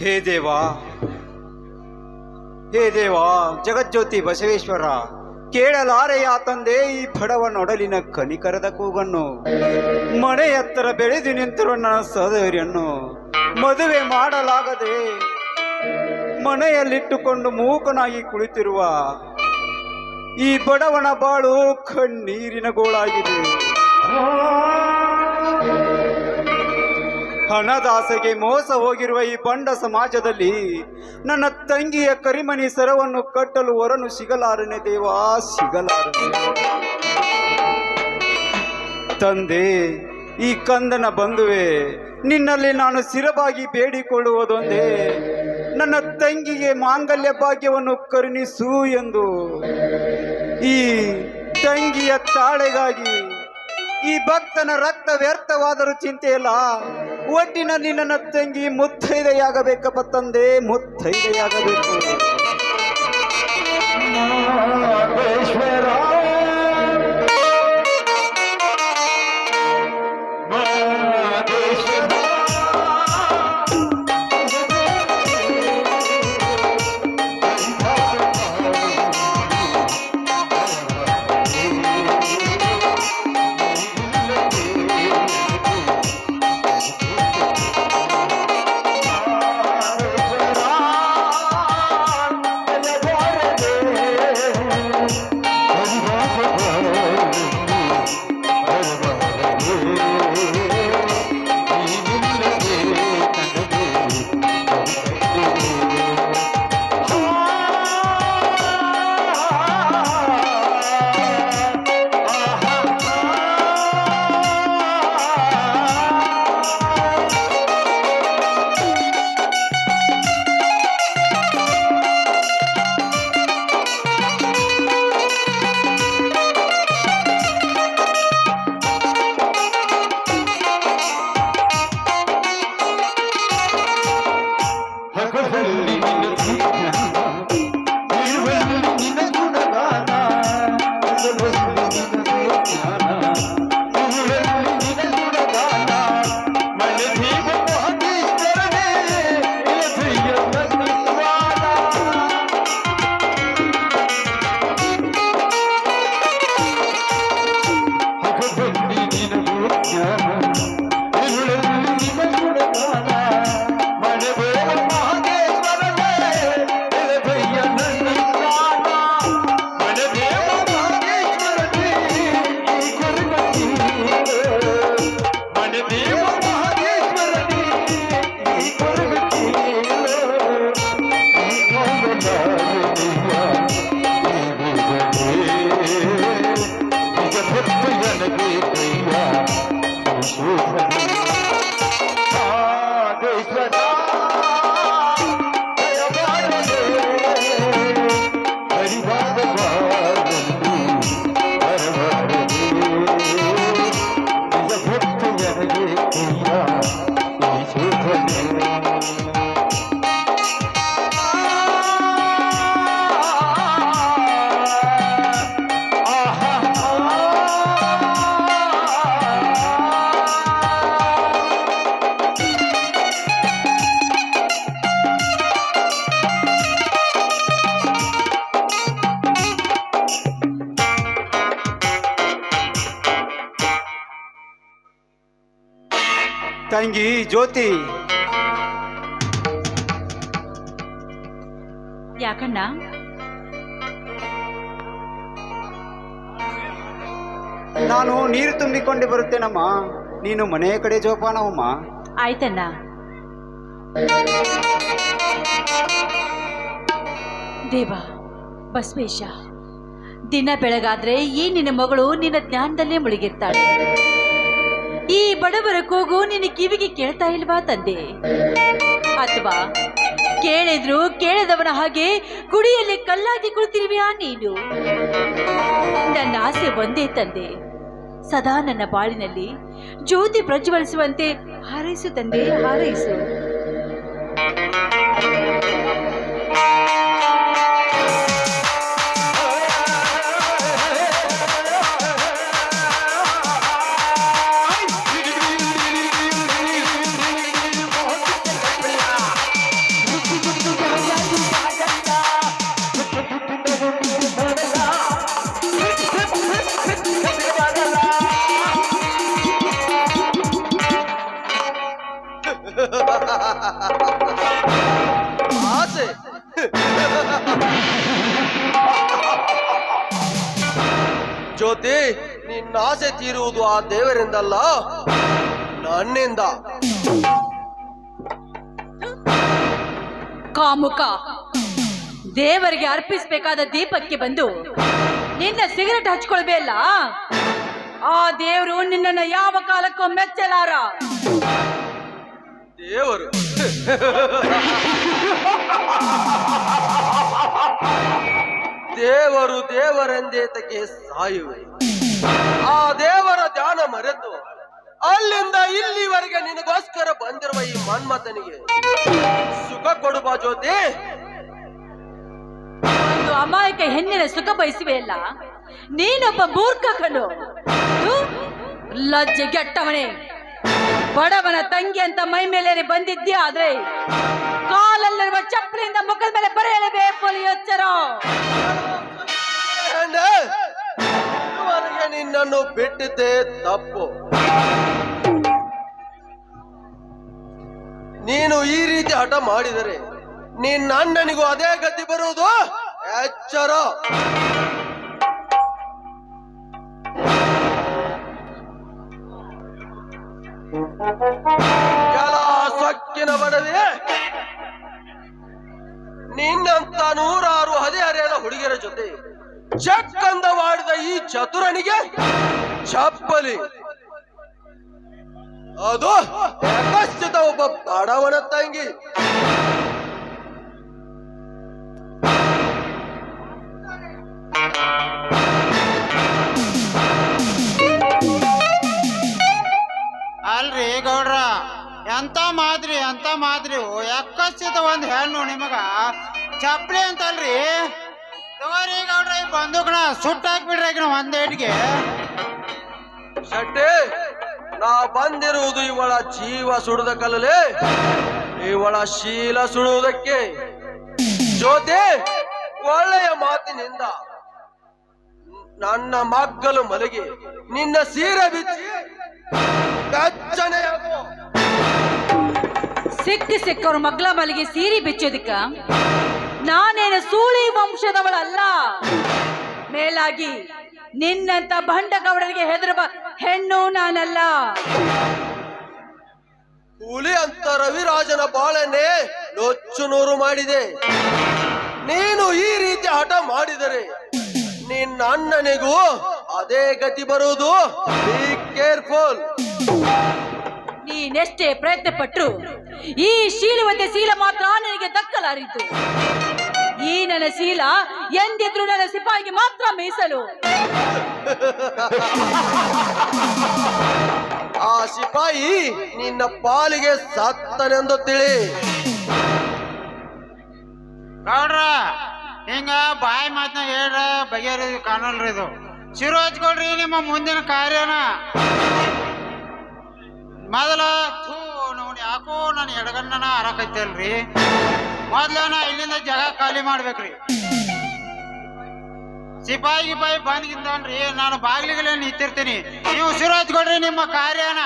ಹೇ ದೇವಾ ಹೇ ದೇವಾ, ಜಗಜ್ಯೋತಿ ಬಸವೇಶ್ವರ, ಕೇಳಲಾರೆಯ ತಂದೆ ಈ ಬಡವನೊಡಲಿನ ಕನಿಕರದ ಕೂಗನ್ನು. ಮನೆ ಎತ್ತರ ಬೆಳೆದು ನಿಂತಿರುವ ನನ್ನ ಸಹೋದರಿಯನ್ನು ಮದುವೆ ಮಾಡಲಾಗದೆ ಮನೆಯಲ್ಲಿಟ್ಟುಕೊಂಡು ಮೂಕನಾಗಿ ಕುಳಿತಿರುವ ಈ ಬಡವನ ಬಾಳು ಕಣ್ಣೀರಿನ ಗೋಳಾಗಿದೆ. ಹಣದಾಸೆಗೆ ಮೋಸ ಹೋಗಿರುವ ಈ ಬಂಡ ಸಮಾಜದಲ್ಲಿ ನನ್ನ ತಂಗಿಯ ಕರಿಮಣಿ ಸರವನ್ನು ಕಟ್ಟಲು ಹೊರನು ಸಿಗಲಾರನೆ ದೇವಾ, ಸಿಗಲಾರನೆ. ತಂದೆ, ಈ ಕಂದನ ಬಂಧುವೆ, ನಿನ್ನಲ್ಲಿ ನಾನು ಸ್ಥಿರವಾಗಿ ಬೇಡಿಕೊಳ್ಳುವುದೊಂದೇ. ನನ್ನ ತಂಗಿಗೆ ಮಾಂಗಲ್ಯ ಭಾಗ್ಯವನ್ನು ಕರುಣಿಸು ಎಂದು. ಈ ತಂಗಿಯ ತಾಳೆಗಾಗಿ ಈ ಭಕ್ತನ ರಕ್ತ ವ್ಯರ್ಥವಾದರೂ ಚಿಂತೆಯಿಲ್ಲ. ಒಟ್ಟಿನಲ್ಲಿ ನನ್ನ ತಂಗಿ ಮುತ್ತೈದೆಯಾಗಬೇಕಪ್ಪ ತಂದೆ ಮುತ್ತೈದೆಯಾಗಬೇಕು. ಜ್ಯೋತಿ. ಯಾಕಣ್ಣ? ನಾನು ನೀರು ತುಂಬಿಕೊಂಡು ಬರುತ್ತೇನಮ್ಮ ನೀನು ಮನೆಯ ಕಡೆ ಜೋಪಾನವಮ್ಮ ಆಯ್ತಣ್ಣ. ದೇವ ಬಸವೇಶ ದಿನ ಬೆಳಗಾದ್ರೆ ಈ ನಿನ್ನ ಮಗಳು ನಿನ್ನ ಜ್ಞಾನದಲ್ಲೇ ಮುಳುಗಿರ್ತಾಳೆ. ಈ ಬಡವರ ಕೂಗು ನಿನ್ನ ಕಿವಿಗೆ ಕೇಳ್ತಾ ಇಲ್ವಾ ತಂದೆ? ಅಥವಾ ಕೇಳಿದ್ರು ಕೇಳದವನ ಹಾಗೆ ಗುಡಿಯಲ್ಲಿ ಕಲ್ಲಾಗಿ ಕುಳಿತಿರುವೆಯಾ ನೀನು? ನನ್ನ ಆಸೆ ಒಂದೇ ತಂದೆ. ಸದಾ ನನ್ನ ಬಾಳಿನಲ್ಲಿ ಜ್ಯೋತಿ ಪ್ರಜ್ವಲಿಸುವಂತೆ ಹಾರೈಸು ತಂದೆ, ಹಾರೈಸು. ದೇವರಿಂದಲ್ಲ? ನನ್ನಿಂದ. ಕಾಮುಕ ದೇವರಿಗೆ ಅರ್ಪಿಸಬೇಕಾದ ದೀಪಕ್ಕೆ ಬಂದು ನಿನ್ನ ಸಿಗರೆಟ್ ಹಚ್ಕೊಳ್ಬೇ ಅಲ್ಲ? ಆ ದೇವರು ನಿನ್ನನ್ನು ಯಾವ ಕಾಲಕ್ಕೂ ಮೆಚ್ಚಲಾರ? ದೇವರು. ದೇವರು ದೇವರೆಂದೇತಕ್ಕೆ ಸಾಯುವೆ. ಆ ದೇವರ ಧ್ಯಾನ ಮರೆತು ಅಲ್ಲಿಂದ ಇಲ್ಲಿವರೆಗೆ ನಿನಗೋಸ್ಕರ ಬಂದಿರುವ ಈ ಮನ್ಮಥನಿಗೆ ಸುಖ ಕೊಡುವ ಜ್ಯೋತಿ. ಒಂದು ಅಮಾಯಕ ಹೆಣ್ಣಿನ ಸುಖ ಬಯಸುವೆಯಲ್ಲ ನೀನೊಬ್ಬ ಮೂರ್ಖ ಕಣು ಥು, ಲಜ್ಜೆ ಗೆಟ್ಟವನೇ ಬಡವನ ತಂಗಿ ಅಂತ ಮೈ ಮೇಲೆ ಬಂದಿದ್ದೀಯ ಆದ್ರೆ ಕಾಲಲ್ಲಿರುವ ಚಪ್ಪಲಿಯಿಂದ ಮುಖದ ಮೇಲೆ ಬರೆಯಲೇಬೇಕು ಎಚ್ಚರ. ನಿನ್ನನ್ನು ಬಿಟ್ಟಿದ್ದೆ ತಪ್ಪು. ನೀನು ಈ ರೀತಿ ಹಠ ಮಾಡಿದರೆ ನಿನ್ನ ಅಣ್ಣನಿಗೂ ಅದೇ ಗತಿ ಬರುವುದು ಎಚ್ಚರ. ಸೊಕ್ಕಿನ ನಿನ್ನಂತ ನೂರಾರು ಹದಿಹರೆಯದ ಹುಡುಗಿಯರ ಜೊತೆ ಚಕ್ಕಂದವಾಡಿದ ಈ ಚತುರನಿಗೆ ಚಪ್ಪಲಿ. ಅದು ಯಥಾಸ್ಥಿತ ಒಬ್ಬ ಬಡವನ ತಂಗಿ. ಅಲ್ರಿ ಗೌಡ್ರ, ಎಂತ ಮಾದ್ರಿ ಎಂತ ಮಾದ್ರಿ ಯಾಕಸ್ತಿದ ಒಂದ್ ಹೆಣ್ಣು ನಿಮಗ. ಚಪ್ಪಲಿ ಅಂತಲ್ರಿ? ತಗೋರಿ ಗೌಡ್ರ ಈ ಬಂದೂಕ್ನ ಸುಟ್ಟಾಕ್ಬಿಡ್ರಿ ಈಗ ಒಂದ್ ಏಟ್ಗೆ ಶೆಟ್ಟಿ ನಾ ಬಂದಿರುವುದು ಇವಳ ಜೀವ ಸುಡುದ ಕಲ್ಲಲೆ ಇವಳ ಶೀಲ ಸುಡುವುದಕ್ಕೆ. ಜ್ಯೋತಿ ಒಳ್ಳೆಯ ಮಾತಿನಿಂದ ನನ್ನ ಮಗ್ಗಲು ಮಲಗಿ ನಿನ್ನ ಸೀರೆ ಬಿಚ್ಚಿ ಬೆಚ್ಚನೆಯಾಗು. ಸಿಕ್ಕ ಸಿಕ್ಕವ್ರ ಮಗ್ಲ ಮಲಿಗೆ ಸೀರೆ ಬಿಚ್ಚೋದಿಕ್ಕ? ನಾನೇನು ಸೂಳಿ ವಂಶದವಳಲ್ಲ? ಮೇಲಾಗಿ ನಿನ್ನಂತ ಭಂಡಗೌಡರಿಗೆ ಹೆದರುವ ಹೆಣ್ಣು ನಾನಲ್ಲ. ಹುಲಿ ಅಂತ ರವಿರಾಜನ ಬಾಳನ್ನೇ ನೊಚ್ಚು ನೂರು ಮಾಡಿದೆ. ನೀನು ಈ ರೀತಿ ಹಠ ಮಾಡಿದರೆ ನಿನ್ನ ಅಣ್ಣನಿಗೂ ಅದೇ ಗತಿ ಬರುವುದು? ಬಿ ಕೇರ್ಫುಲ್ ನೀನೆಷ್ಟೇ ಪ್ರಯತ್ನ ಪಟ್ಟರು ಈ ಶೀಲವತೆ ಶೀಲ ಮಾತ್ರ ನನಗೆ ದಕ್ಕಲಾರಿತು. ಈ ನನ್ನ ಶೀಲ ಎಂದಿದ್ರು ನನ್ನ ಸಿಪಾಯಿಗೆ ಮಾತ್ರ ಮೀಸಲು. ಆ ಸಿಪಾಯಿ ನಿನ್ನ ಪಾಲಿಗೆ ಸತ್ತನೆಂದು ತಿಳಿ. ಗೌಡ್ರ ಹಿಂಗ ಬಾಯಿ ಮಾತನ್ನ ಹೇಳ್ರ ಬಗೆಹರಿ ಕಾಣಲ್ರಿ ಇದು. ಶಿರು ಹಚ್ಕೊಳ್ರಿ ನಿಮ್ಮ ಮುಂದಿನ ಕಾರ್ಯನ. ಮೊದಲ ಥೂ ನೋಡಿ ಯಾಕೋ ನಾನು ಎಡಗಣ್ಣನ ಹರಕೈತಲ್ರಿ ಮೊದ್ಲ ನಾ ಇಲ್ಲಿಂದ ಜಾಗ ಖಾಲಿ ಮಾಡ್ಬೇಕ್ರಿ. ಸಿಪಾಯಿ ಗಿಪಾಯಿ ರೀ ನಾನು ಬಾಗಿಲುಗಳೇನು ನಿಂತಿರ್ತೀನಿ. ನೀವು ಶಿರು ಕೊಡ್ರಿ ನಿಮ್ಮ ಕಾರ್ಯನ.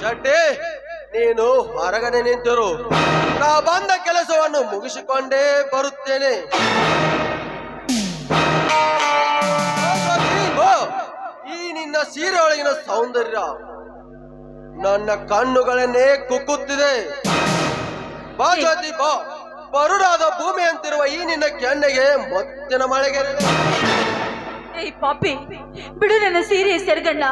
ಶೆಟ್ಟಿ, ನೀನು ಹೊರಗಡೆ ನಿಂತರು. ನಾ ಬಂದ ಕೆಲಸವನ್ನು ಮುಗಿಸಿಕೊಂಡೇ ಬರುತ್ತೇನೆ. ಈ ನಿನ್ನ ಸೀರೆ ಒಳಗಿನ ಸೌಂದರ್ಯ ನನ್ನ ಕಣ್ಣುಗಳನ್ನೇ ಕುಕ್ಕುತ್ತಿದೆ. ಬಾ ಬಾ ಬರುಡಾದ ಭೂಮಿ ಅಂತಿರುವ ಈ ನಿನ್ನ ಕೆನ್ನೆಗೆ ಮೊತ್ತಿನ ಮಳೆಗೆ ಏಯ್ ಪಾಪಿ, ಬಿಡು ನನ್ನ ಸೀರೆ ಸೆರಗಣ್ಣ.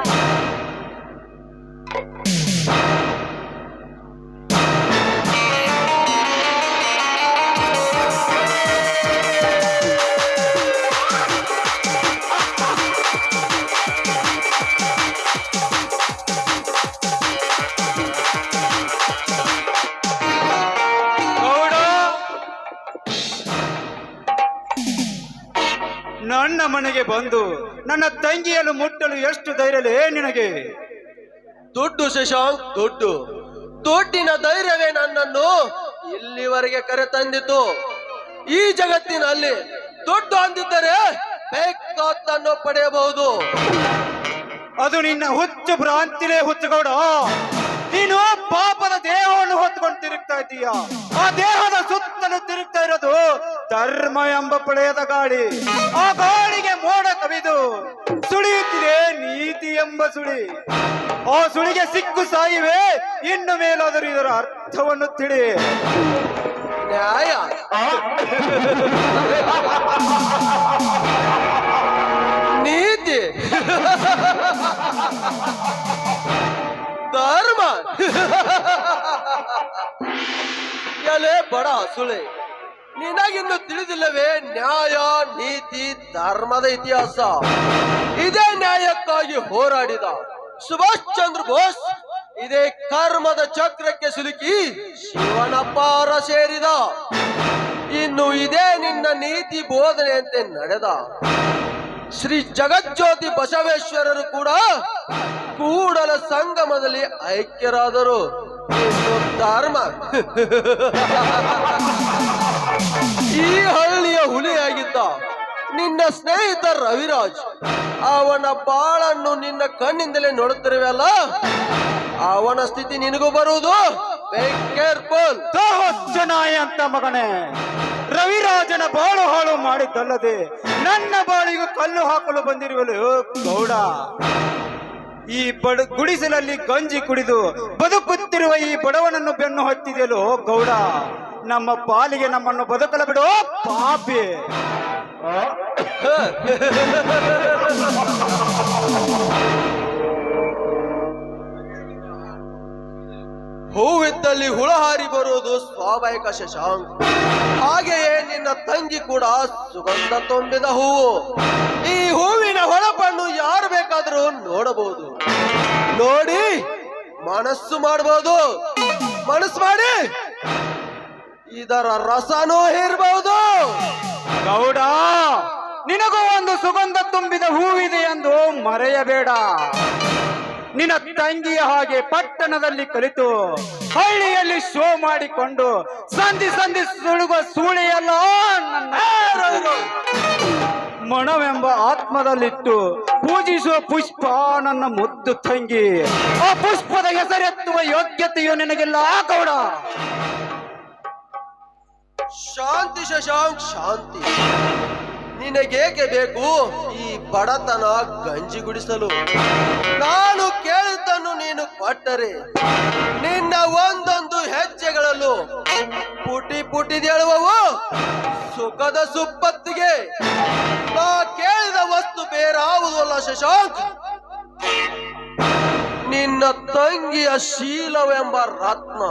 ಮನೆಗೆ ಬಂದು ನನ್ನ ತಂಗಿಯನ್ನು ಮುಟ್ಟಲು ಎಷ್ಟು ಧೈರ್ಯಲೇ ನಿನಗೆ? ದುಡ್ಡು ಶಶಾಂಕ್ ದುಡ್ಡು. ದುಡ್ಡಿನ ಧೈರ್ಯವೇ ನನ್ನನ್ನು ಇಲ್ಲಿವರೆಗೆ ಕರೆ ಕರೆತಂದಿತು ಈ ಜಗತ್ತಿನಲ್ಲಿ ದುಡ್ಡು ಅಂದಿದ್ದರೆ ಬೇಕಾದ್ದನ್ನು ಪಡೆಯಬಹುದು. ಅದು ನಿನ್ನ ಹುಚ್ಚು ಭ್ರಾಂತಿಲೇ ಹುಚ್ಚುಗೌಡ. ನೀನು ಪಾಪದ ದೇಹವನ್ನು ಹೊತ್ಕೊಂಡು ತಿರುಗ್ತಾ ಇದ್ದೀಯಾ? ಆ ದೇಹದ ಧರ್ಮ ಎಂಬ ಪಡೆಯದ ಗಾಳಿ ಆ ಗಾಳಿಗೆ ಮೋಡ ಕವಿದು ಸುಳಿಯುತ್ತಿದೆ ನೀತಿ ಎಂಬ ಸುಳಿ. ಆ ಸುಳಿಗೆ ಸಿಕ್ಕು ಸಾಯಿವೆ ಇನ್ನು ಮೇಲಾದರೂ ಇದರ ಅರ್ಥವನ್ನು ತಿಳಿ ನ್ಯಾಯ. ನೀತಿ. ಧರ್ಮ. ಎಲೆ ಬಡ ಸುಳೆ. ನಿನಗಿನ್ನು ತಿಳಿದಿಲ್ಲವೇ? ನ್ಯಾಯ, ನೀತಿ, ಧರ್ಮದ ಇತಿಹಾಸ. ಇದೇ ನ್ಯಾಯಕ್ಕಾಗಿ ಹೋರಾಡಿದ ಸುಭಾಷ್ ಚಂದ್ರ ಬೋಸ್ ಇದೇ ಕರ್ಮದ ಚಕ್ರಕ್ಕೆ ಸಿಲುಕಿ ಶಿವನಪ್ಪಾರ ಪಾರ ಸೇರಿದ. ಇನ್ನು ಇದೇ ನಿನ್ನ ನೀತಿ ಬೋಧನೆಯಂತೆ ನಡೆದ. ಶ್ರೀ ಜಗಜ್ಯೋತಿ ಬಸವೇಶ್ವರರು ಕೂಡ ಕೂಡಲ ಸಂಗಮದಲ್ಲಿ ಐಕ್ಯರಾದರು. ಧರ್ಮ. ಈ ಹಳ್ಳಿಯ ಹುಲಿಯಾಗಿದ್ದ ನಿನ್ನ ಸ್ನೇಹಿತ ರವಿರಾಜ್, ಅವನ ಬಾಳನ್ನು ನಿನ್ನ ಕಣ್ಣಿಂದಲೇ ನೋಡುತ್ತಿರುವಲ್ಲ ಅವನ ಸ್ಥಿತಿ ನಿನಗೂ ಬರುವುದು? ಕೇರ್ಫುಲ್ ನಾಯ ಅಂತ ಮಗನೇ, ರವಿರಾಜನ ಬಾಳು ಹಾಳು ಮಾಡಿದ್ದಲ್ಲದೆ ನನ್ನ ಬಾಳಿಗೂ ಕಲ್ಲು ಹಾಕಲು ಬಂದಿರುವಲು ಗೌಡ? ಈ ಬಡ ಗುಡಿಸಲಲ್ಲಿ ಗಂಜಿ ಕುಡಿದು ಬದುಕುತ್ತಿರುವ ಈ ಬಡವನನ್ನು ಬೆನ್ನು ಹತ್ತಿದೆಯಲ್ಲೋ ಗೌಡ? ನಮ್ಮ ಪಾಲಿಗೆ ನಮ್ಮನ್ನು ಬದುಕಲು ಬಿಡು ಪಾಪಿ. ಹೂವಿದ್ದಲ್ಲಿ ಹುಳ ಹಾರಿ ಬರುವುದು ಸ್ವಾಭಾವಿಕ ಶಶಾಂಕ್ ಹಾಗೆಯೇ ನಿನ್ನ ತಂಗಿ ಕೂಡ ಸುಗಂಧ ತುಂಬಿದ ಹೂವು. ಈ ಹೂವಿನ ಹೊಳಪನ್ನು ಯಾರು ಬೇಕಾದರೂ ನೋಡಬಹುದು. ನೋಡಿ, ಮನಸ್ಸು ಮಾಡಬಹುದು ಮನಸ್ಸು ಮಾಡಿ. ಇದರ ರಸನೂ ಇರಬಹುದು ಗೌಡ, ನಿನಗೂ ಒಂದು ಸುಗಂಧ ತುಂಬಿದ ಹೂವಿದೆ ಎಂದು ಮರೆಯಬೇಡ. ನಿನ್ನ ತಂಗಿಯ ಹಾಗೆ ಪಟ್ಟಣದಲ್ಲಿ ಕಲಿತು ಹಳ್ಳಿಯಲ್ಲಿ ಶೋ ಮಾಡಿಕೊಂಡು ಸಂಧಿ ಸಂಧಿ ಸುಳುಗ ಸೂಳೆಯಲ್ಲ ಮಣವೆಂಬ ಆತ್ಮದಲ್ಲಿಟ್ಟು ಪೂಜಿಸುವ ಪುಷ್ಪ ನನ್ನ ಮುದ್ದು ತಂಗಿ. ಆ ಪುಷ್ಪದ ಹೆಸರೆತ್ತುವ ಯೋಗ್ಯತೆಯು ನಿನಗೆಲ್ಲ ಗೌಡ. ಶಾಂತಿ ಶಶಾಂಕ್, ಶಾಂತಿ. ನಿನಗೇಕೆ ಬೇಕು? ಈ ಬಡತನ ಗಂಜಿ ಗುಡಿಸಲು ನಾನು ಕೇಳಿದ್ದನ್ನು ನೀನು ಕೊಟ್ಟರೆ. ನಿನ್ನ ಒಂದೊಂದು ಹೆಜ್ಜೆಗಳಲ್ಲೂ ಪುಟಿ ಪುಟಿದೇಳುವವು ಸುಖದ ಸುಪ್ಪತ್ತಿಗೆ. ನಾ ಕೇಳಿದ ವಸ್ತು ಬೇರಾವುದಲ್ಲ ಶಶಾಂಕ್. ನಿನ್ನ ತಂಗಿಯ ಶೀಲವೆಂಬ ರತ್ನ.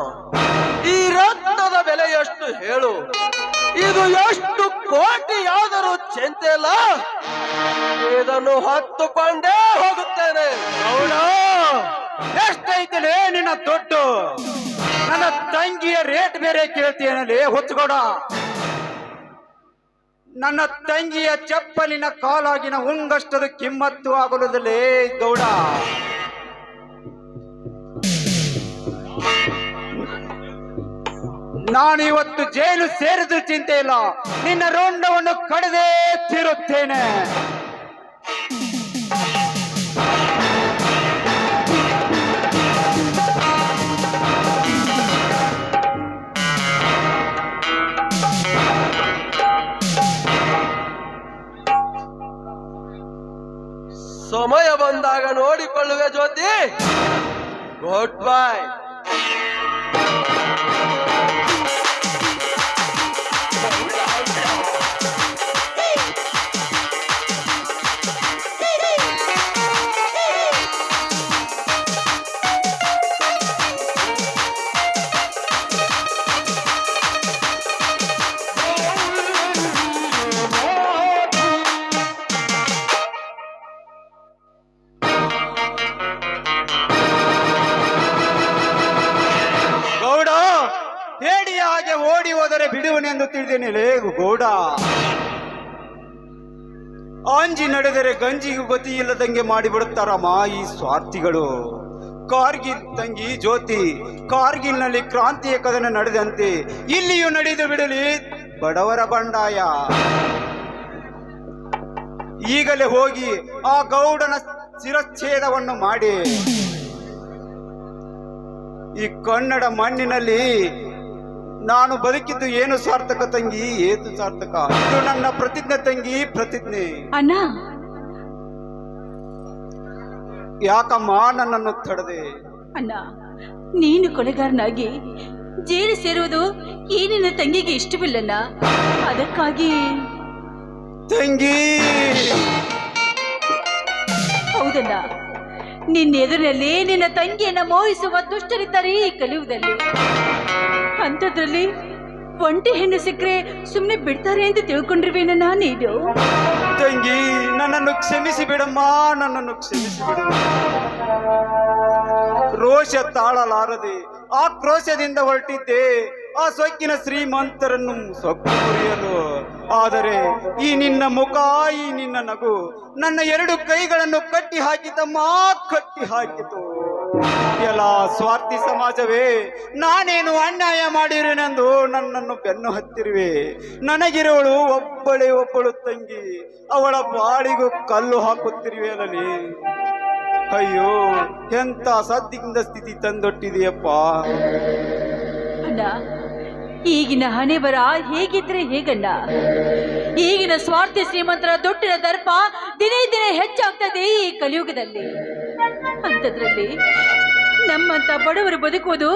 ಈ ರತ್ನದ ಬೆಲೆ ಎಷ್ಟು ಹೇಳು? ಇದು ಎಷ್ಟು ಕೋಟಿಯಾದರೂ ಚಿಂತೆ ಇಲ್ಲ. ಇದನ್ನು ಹೊತ್ತುಕೊಂಡೇ ಹೋಗುತ್ತೇನೆ. ಗೌಡ ಎಷ್ಟೈತಿಲೇ ನಿನ್ನ ದುಡ್ಡು. ನನ್ನ ತಂಗಿಯ ರೇಟ್ ಬೇರೆ ಕೇಳ್ತೀನಲ್ಲಿ ಹೊತ್ತುಗೌಡ ನನ್ನ ತಂಗಿಯ ಚಪ್ಪಲಿನ ಕಾಲಾಗಿನ ಉಂಗಷ್ಟದ ಕಿಮ್ಮತ್ತು ಆಗಲುದಲೇ ಗೌಡ. ನಾನು ಇವತ್ತು ಜೈಲು ಸೇರಿದ್ರು ಚಿಂತೆ ಇಲ್ಲ. ನಿನ್ನ ರೋಂಡವನ್ನು ಕಡದೇ ತಿರುತ್ತೇನೆ. ಸಮಯ ಬಂದಾಗ ನೋಡಿಕೊಳ್ಳುವೆ ಜ್ಯೋತಿ. ಗುಡ್ ಬೈ ಗಂಜಿಗೂ ಗತಿ ಇಲ್ಲದಂಗೆ ಮಾಡಿಬಿಡುತ್ತಾರಮ್ಮ ಈ ಸ್ವಾರ್ಥಿಗಳು. ಕಾರ್ಗಿಲ್ ತಂಗಿ ಜ್ಯೋತಿ, ಕಾರ್ಗಿಲ್ನಲ್ಲಿ ಕ್ರಾಂತಿಯ ಕದನ ನಡೆದಂತೆ ಇಲ್ಲಿಯೂ ನಡೆದು ಬಿಡಲಿ ಬಡವರ ಬಂಡಾಯ. ಈಗಲೇ ಹೋಗಿ ಆ ಗೌಡನ ಶಿರಚ್ಛೇದವನ್ನು ಮಾಡಿ. ಈ ಕನ್ನಡ ಮಣ್ಣಿನಲ್ಲಿ ನಾನು ಬದುಕಿದ್ದು ಏನು ಸಾರ್ಥಕ ತಂಗಿ, ಏತು ಸಾರ್ಥಕ? ಇದು ನನ್ನ ಪ್ರತಿಜ್ಞೆ ತಂಗಿ, ಪ್ರತಿಜ್ಞೆ. ಅಣ್ಣ ಯಾಕಮ್ಮ ನನ್ನನ್ನು ತಡದೆ? ಅಣ್ಣ ನೀನು ಕೊಲೆಗಾರನಾಗಿ ಜೈಲು ಸೇರುವುದು ಈ ನಿನ್ನ ತಂಗಿಗೆ ಇಷ್ಟವಿಲ್ಲಣ್ಣ. ಅದಕ್ಕಾಗಿ ತಂಗಿ! ಹೌದಣ್ಣ ನಿನ್ನ ಎದುರಿನಲ್ಲಿ ನಿನ್ನ ತಂಗಿಯನ್ನ ಮೋಹಿಸುವ ದುಷ್ಟರಿದ್ದಾರೆ ಈ ಕಲಿಯುವುದಲ್ಲಿ ಅಂಥದ್ರಲ್ಲಿ ಒಂಟಿ ಹೆಣ್ಣು ಸಿಕ್ಕರೆ ಸುಮ್ಮನೆ ಬಿಡ್ತಾರೆ ಅಂತ ನಾನು ನೀನು. ತಂಗಿ, ನನ್ನನ್ನು ಕ್ಷಮಿಸಿ ಬಿಡಮ್ಮ ನನ್ನನ್ನು ಕ್ಷಮಿಸಿ ರೋಷ ತಾಳಲಾರದೆ ಆಕ್ರೋಶದಿಂದ ಹೊರಟಿದ್ದೆ. ಆ ಸೊಕ್ಕಿನ ಶ್ರೀಮಂತರನ್ನು ಸೊಕ್ಕು ಮುರಿಯಲು. ಆದರೆ ಈ ನಿನ್ನ ಮುಖ, ಈ ನಿನ್ನ ನಗು ನನ್ನ ಎರಡು ಕೈಗಳನ್ನು ಕಟ್ಟಿ ಹಾಕಿತಮ್ಮ ಕಟ್ಟಿ ಹಾಕಿತು. ಎಲ್ಲ ಸ್ವಾರ್ಥಿ ಸಮಾಜವೇ, ನಾನೇನು ಅನ್ಯಾಯ ಮಾಡಿರೇನೆಂದು ನನ್ನನ್ನು ಬೆನ್ನು ಹತ್ತಿರುವೆ. ನನಗಿರುವಳು ಒಬ್ಬಳೆ ಒಬ್ಬಳು ತಂಗಿ, ಅವಳ ಬಾಳಿಗೂ ಕಲ್ಲು ಹಾಕುತ್ತಿರುವೆ ಹಾಕುತ್ತಿರುವೆಯಲ್ಲಿ ಅಯ್ಯೋ ಎಂತ ಸದ್ಯದಿಂದ ಸ್ಥಿತಿ ತಂದೊಟ್ಟಿದೆಯಪ್ಪ. ಅಣ್ಣ, ಈಗಿನ ಹಣೆ ಬರ ಹೇಗಿದ್ರೆ ಹೇಗಣ್ಣ? ಈಗಿನ ಸ್ವಾರ್ಥಿ ಶ್ರೀಮಂತರ ದುಡ್ಡಿನ ದರ್ಪ ದಿನೇ ದಿನೇ ಹೆಚ್ಚಾಗ್ತದೆ ಈ ಕಲಿಯುಗದಲ್ಲಿ. ಅಂಥದ್ರಲ್ಲಿ ನಮ್ಮಂತ ಬಡವರು ಬದುಕುವುದು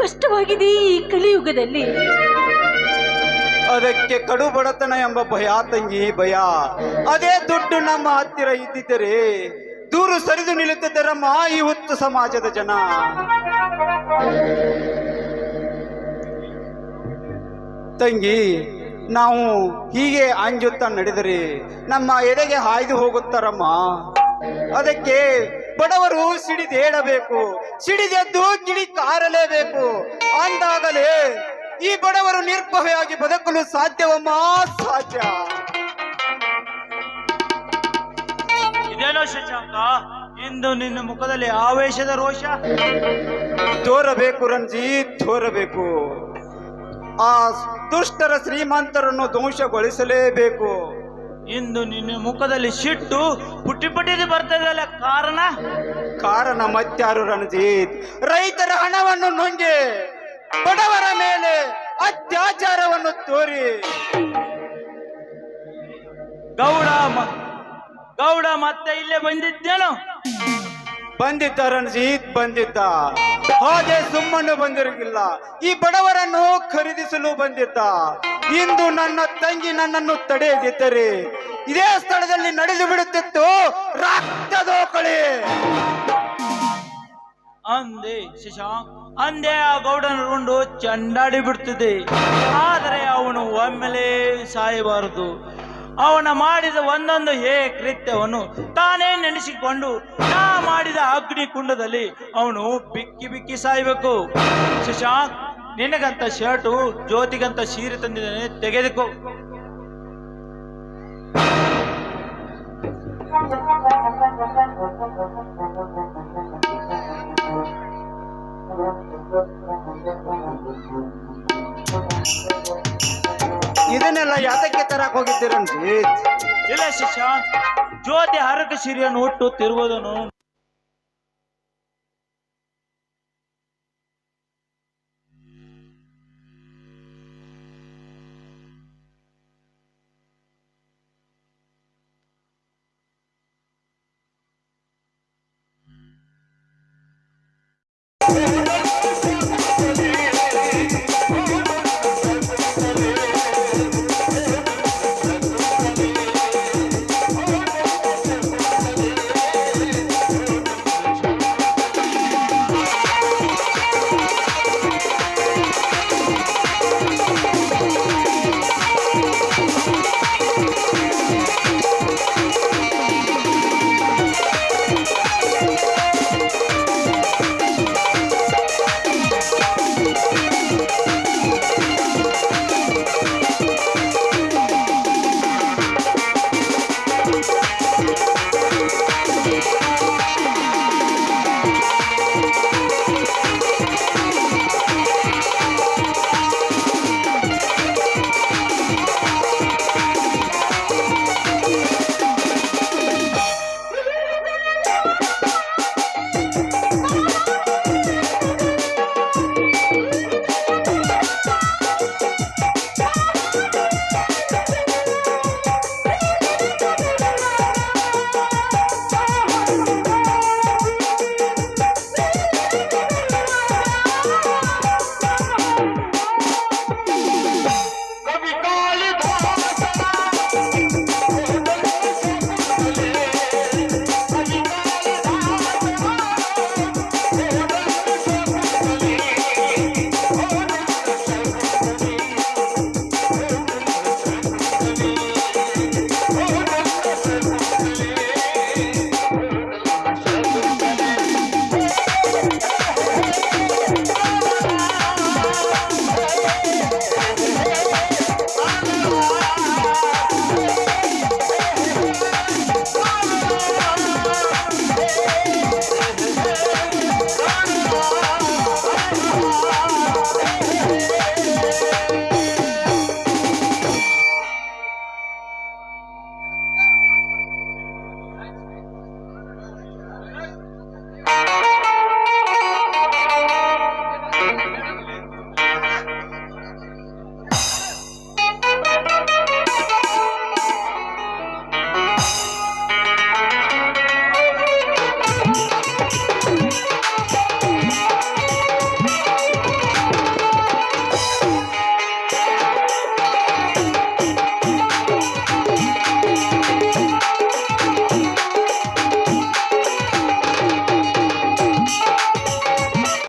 ಕಷ್ಟವಾಗಿದೆ ಈ ಕಲಿಯುಗದಲ್ಲಿ. ಅದಕ್ಕೆ ಕಡು ಬಡತನ ಎಂಬ ಭಯ ತಂಗಿ, ಭಯ. ಅದೇ ದುಡ್ಡು ನಮ್ಮ ಹತ್ತಿರ ಇದ್ದಿದ್ದರೆ ದೂರು ಸರಿದು ನಿಲ್ಲುತ್ತಿದ್ದರಮ್ಮ ಈ ಹುತ್ತು ಸಮಾಜದ ಜನ. ತಂಗಿ, ನಾವು ಹೀಗೆ ಅಂಜುತ್ತಾ ನಡೆದರೆ ನಮ್ಮ ಎದೆಗೆ ಹಾಯ್ದು ಹೋಗುತ್ತಾರಮ್ಮ? ಅದಕ್ಕೆ ಬಡವರು ಸಿಡಿದೇಳಬೇಕು ಸಿಡಿದೆದ್ದು ಕಿಡಿ ಕಾರಲೇಬೇಕು. ಅಂದಾಗಲೇ ಈ ಬಡವರು ನಿರ್ಭವೆಯಾಗಿ ಬದುಕಲು ಸಾಧ್ಯವಮ್ಮ? ಸಾಧ್ಯ. ಇದೇನೋ ಶಶಾಂಕ? ಇಂದು ನಿನ್ನ ಮುಖದಲ್ಲಿ ಆವೇಶದ ರೋಷ? ತೋರಬೇಕು ರಂಜಿತ್ ತೋರಬೇಕು. ಆ ದುಷ್ಟರ ಶ್ರೀಮಂತರನ್ನು ಧ್ವಂಸಗೊಳಿಸಲೇಬೇಕು ಇಂದು ನಿನ್ನ ಮುಖದಲ್ಲಿ ಸಿಟ್ಟು ಪುಟ್ಟಿ ಪುಟ್ಟಿದು ಬರ್ತದಲ್ಲ ಕಾರಣ? ಕಾರಣ ಮತ್ಯಾರು ರಣಜಿತ್ ರೈತರ ಹಣವನ್ನು ನುಂಗಿ ಬಡವರ ಮೇಲೆ ಅತ್ಯಾಚಾರವನ್ನು ತೋರಿ. ಗೌಡ ಗೌಡ ಮತ್ತೆ ಇಲ್ಲೇ ಬಂದಿದ್ದೇನು? ಬಂದಿದ್ದ ರಣಜಿತ್ ಬಂದಿದ್ದ. ಹಾಗೆ ಸುಮ್ಮನೆ ಬಂದಿರಲಿಲ್ಲ ಈ ಬಡವರನ್ನು ಖರೀದಿಸಲು ಬಂದಿದ್ದ. ಇಂದು ನನ್ನ ತಂಗಿ ನನ್ನನ್ನು ತಡೆಯದಿದ್ದರೆ ಇದೇ ಸ್ಥಳದಲ್ಲಿ ನಡೆದು ಬಿಡುತ್ತಿತ್ತು. ರಕ್ತದೋಕಳಿ. ಅಂದೆ ಶಶಾಂಕ್ ಅಂದೆ ಆ ಗೌಡನ ರುಂಡು ಚಂಡಾಡಿ ಬಿಡ್ತಿದೆ. ಆದರೆ ಅವನು ಒಮ್ಮೆಲೆ ಸಾಯಬಾರದು. ಅವನ ಮಾಡಿದ ಒಂದೊಂದು ಹೇ ಕೃತ್ಯವನ್ನು ತಾನೇ ನೆನೆಸಿಕೊಂಡು ನಾ ಮಾಡಿದ ಅಗ್ನಿ ಕುಂಡದಲ್ಲಿ ಅವನು ಬಿಕ್ಕಿ ಬಿಕ್ಕಿ ಸಾಯಬೇಕು. ಶಶಾಂಕ್ ನಿನಗಂತ ಶರ್ಟು ಜ್ಯೋತಿಗಂತ ಸೀರೆ ತಂದಿದ್ದಾನೆ ತೆಗೆದುಕೋ. ಇದನ್ನೆಲ್ಲ ಯಾತಕ್ಕೆ ತರಕ್ ಹೋಗಿದ್ದೀರ ರಂಜಿತ್ ಇಲ್ಲ ಶಿಷ್ಯ ಜ್ಯೋತಿ ಹರಕ ಸೀರೆಯನ್ನು ಹುಟ್ಟು ತಿರುವುದನ್ನು